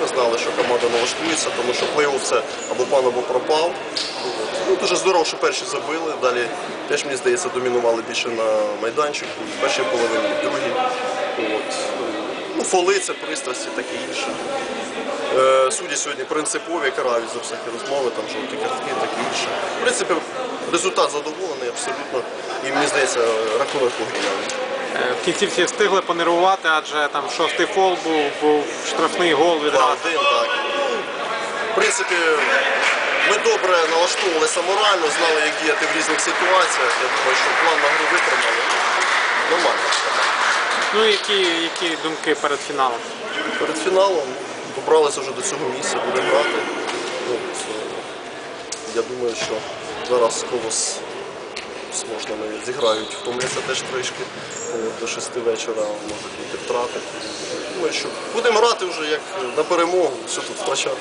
Ми знали, що команда налаштується, тому що плей-офф це або пан, або пропав. Ну, дуже здорово, що перші забили. Далі теж, мені здається, домінували більше на майданчику, в першій половині, в другій. От. Ну, фоли, це пристрасті, таке інше. Е, Судді сьогодні принципові, карають за всякі розмови, там жовті картки, таке інше. В принципі, результат задоволений абсолютно. І мені здається, рахунок погріяний. Е, В кінці всі встигли понервувати, адже там шостий фол був, був штрафний гол відразу. Один, так. В принципі, ми добре налаштовувалися морально, знали, як діяти в різних ситуаціях. Я думаю, що план на гру витримали. Нормально. Ну які, які думки перед фіналом? Перед фіналом добралися вже до цього місця, буде грати. Е, я думаю, що зараз колос можна можними зіграють, втомляться теж трішки. До шести вечора можуть бути втрати. Що будемо грати вже як на перемогу, що тут втрачати.